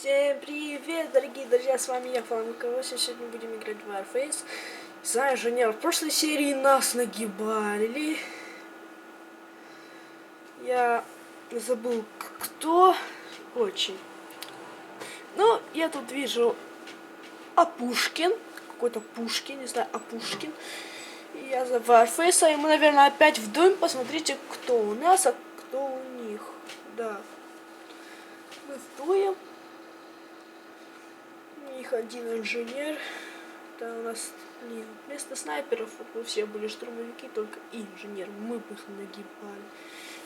Всем привет, дорогие друзья, с вами я, Фламиковос, и сегодня будем играть в Warface. Знаю, Женя, в прошлой серии нас нагибали. Я забыл, кто очень. Ну, я тут вижу Апушкин, какой-то Пушкин, не знаю, Апушкин. Я за Warface, и мы, наверное, опять вдуем. Посмотрите, кто у нас, а кто у них. Да. Мы. У них один инженер. Да, у нас блин, вместо снайперов вот мы все были штурмовики, только инженер. Мы бы их нагибали.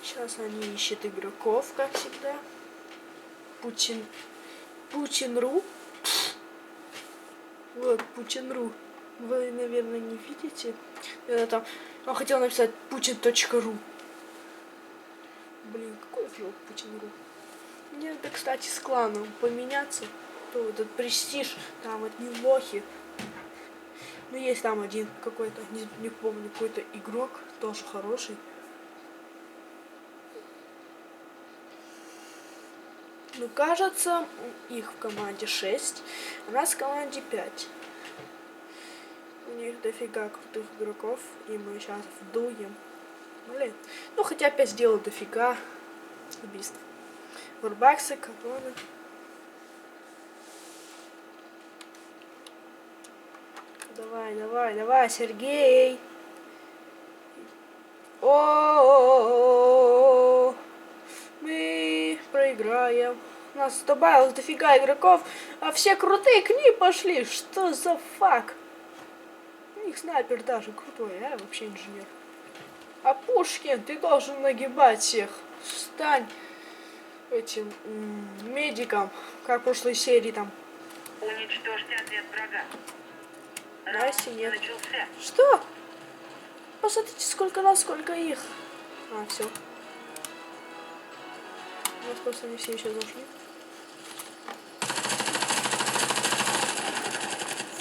Сейчас они ищут игроков, как всегда. Путин. Путин.ру. Вот, Путин.ру. Вы, наверное, не видите. Это там. Он хотел написать Путин.ру. Блин, какой флот Путин.ру. Мне надо, кстати, с кланом поменяться. То этот престиж, там одни лохи. Ну, есть там один какой-то, не, не помню, какой-то игрок, тоже хороший. Ну, кажется, их в команде 6, а нас в команде 5. У них дофига крутых игроков, и мы сейчас вдуем. Блин. Ну, хотя 5 сделал дофига убийств. Варбаксы, катоны. Давай, давай, давай, Сергей. О, мы проиграем. У нас добавилось дофига игроков, а все крутые к ним пошли. Что за фак? У них снайпер даже крутой, а вообще инженер. А Пушкин, ты должен нагибать всех. Стань этим медиком, как в прошлой серии там. Уничтожьте ответ врага. Настя, нет. начался. Что? Посмотрите, сколько нас, сколько их. А, все. У нас просто не все еще зашли.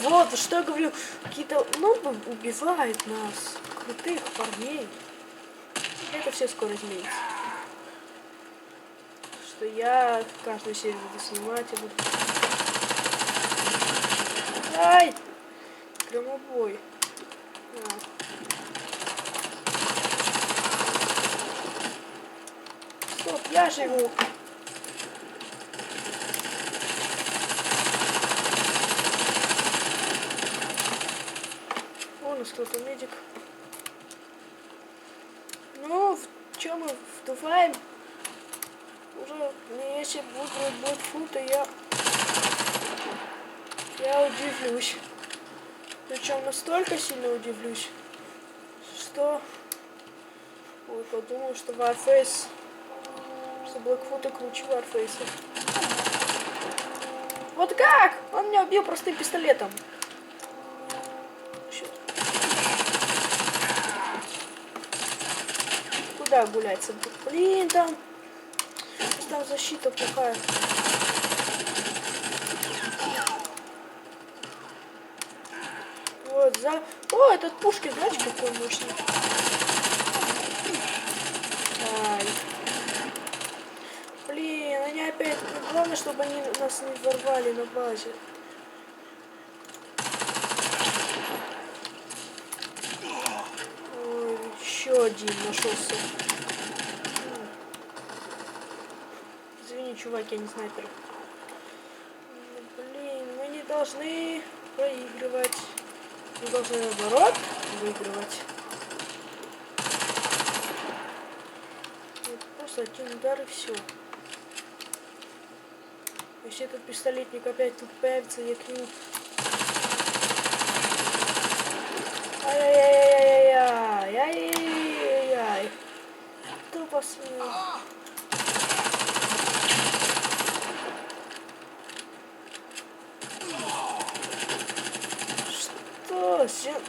Вот, что я говорю, какие-то нубы убивают нас, крутых парней. Это все скоро изменится. Что я каждую серию буду снимать и буду... Ай! Громобой. На. Стоп, я живу. Вон кто-то медик. Ну, в чем мы вдуваем? Уже, ну, если будет фут, то я... Я удивлюсь. Причем настолько сильно удивлюсь, что... Ой, подумал, что Warface... Что Blackfoot круче Warface. Вот как? Он меня убил простым пистолетом. Куда гулять? Блин, там... Там защита плохая. Вот, за... О, этот Пушкин, знаете, какой мощный. Ай. Блин, они опять... Главное, чтобы они нас не ворвали на базе. Ой, еще один нашелся. Извини, чувак, я не снайпер. Блин, мы не должны проигрывать. Должны наоборот выигрывать. Просто один удар и все. Если этот пистолетник опять тут появится, я к нему... Ай-яй-яй-яй-яй! Ай-яй-яй-яй! Кто посмел? Что? Зе-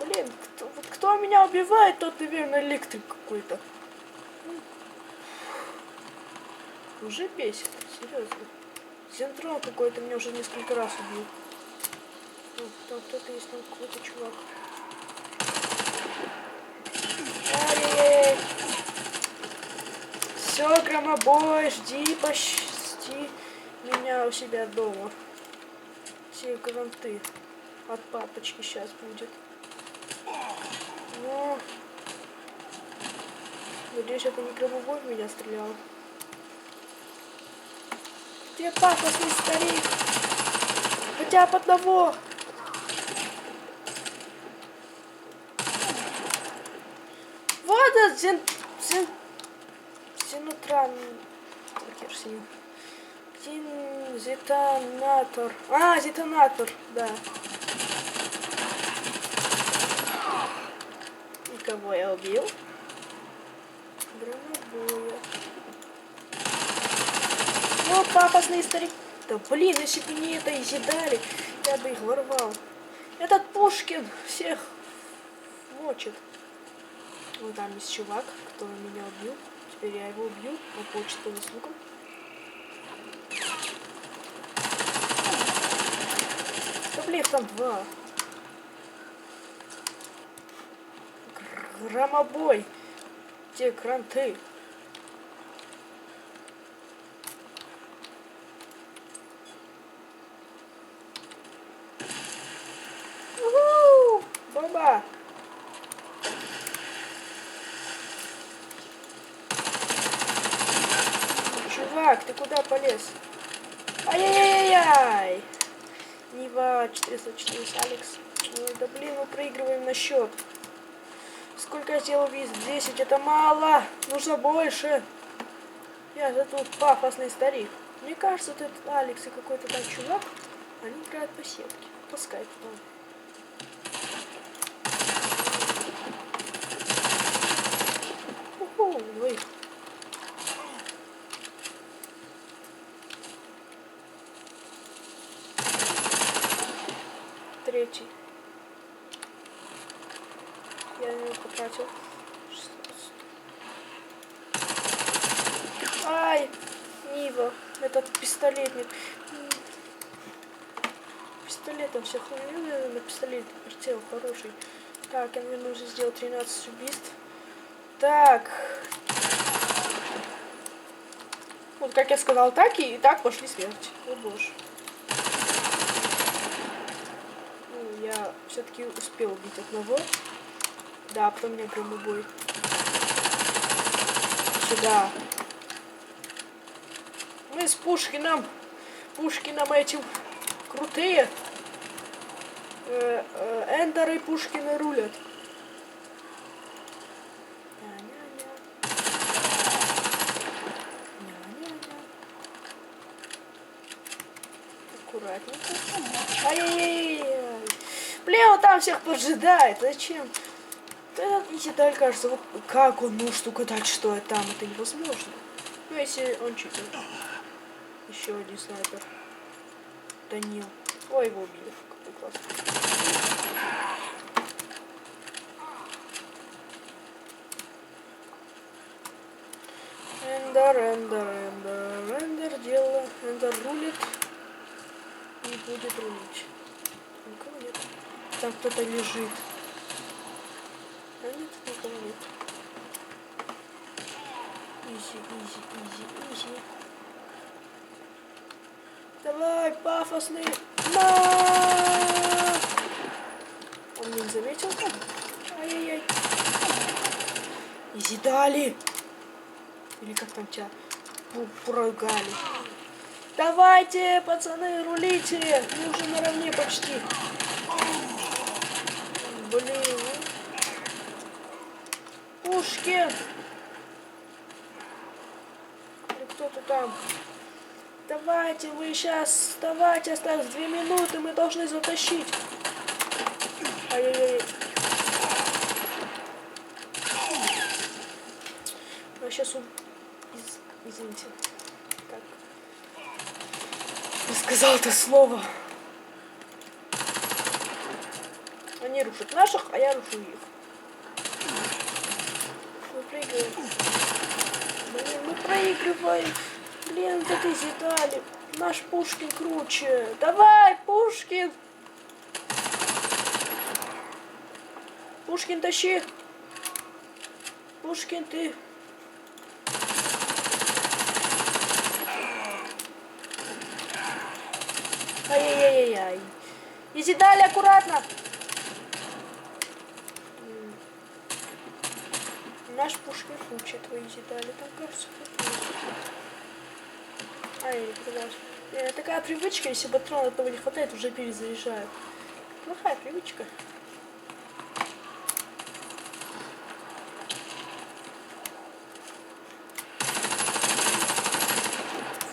Блин, кто, вот кто меня убивает, тот, наверное, электрик какой-то. Уже бесит, серьезно. Зентрон какой-то меня уже несколько раз убил. Там кто-то есть, там какой-то чувак. Все, громобой, жди, почти. меня у себя дома. Все гранты от папочки сейчас будет. Но... Надеюсь, это не гробовой в меня стрелял. Где пафосный старик? Хотя бы одного. Вот он, зен... зен... Зенутран... С ним. Зин... Зетонатор. А, зетонатор, да. Кого я убил? Гранобоя. Ну, пафосный старик. Да блин, если бы не это изъедали, я бы их ворвал. Этот Пушкин всех мочит. Вот там есть чувак, который меня убил. Теперь я его убью, он получит по заслугам. Да блин, там два. Громобой. Где кранты? Баба! Чувак, ты куда полез? Ай-яй-яй-яй! Нива 414 Алекс. Ой, да блин, мы проигрываем на счет. Сколько я сделал виз? 10, это мало. Нужно больше. Я же тут пафосный старик. Мне кажется, этот Алекс и какой-то там чувак, они играют по сетке. По скайпу там. Ой. Третий. Потратил. 16. Ай! Нива. Этот пистолетник. Пистолетом все хуйню на пистолет прицел хороший. Так, я мне нужно сделать 13 убийств. Так. Вот как я сказал, так и, и так пошли смерти. О боже. Ну, я все-таки успел убить одного. Да, потом меня громобой. Сюда. Мы с Пушкиным, Пушкиным этим крутые. Э, э, Эндеры и Пушкины рулят. Аккуратненько. Ай-яй-яй. Он там всех поджидает. Зачем? Этот Нисидаль, кажется, вот как он может угадать, что я там, это невозможно. Ну, если он читер. Еще один снайпер. Данил. Ой, его убили. Какой классный. Эндер, эндер, эндер, эндер дело. Эндер рулит. И будет рулить. Никого нет. Там кто-то лежит. А нет, никого нет. Изи, изи, изи, изи. Давай, пафосный. На! Он не заметил? Ай-яй-яй. Изи дали. Или как там тебя проругали. Давайте, пацаны, рулите. Мы уже наравне почти. Блин. ну. Кто-то там. Давайте, вы сейчас, давайте, осталось две минуты, мы должны затащить. Ай-яй-яй. Я сейчас у... из- Извините. Так. Не сказал это слово. Они рушат наших, а я рушу их. Мы проигрываем. Блин, да ты зидали. Наш Пушкин круче. Давай, Пушкин. Пушкин, тащи. Пушкин, ты. Иди далее, аккуратно. Наш пушки лучше твои детали, там кажется. А, поняла. Э, такая привычка, если патронов этого не хватает, уже перезаряжаю. Плохая привычка.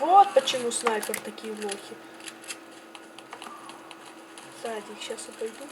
Вот почему снайпер такие лохи. Сзади их сейчас обойду.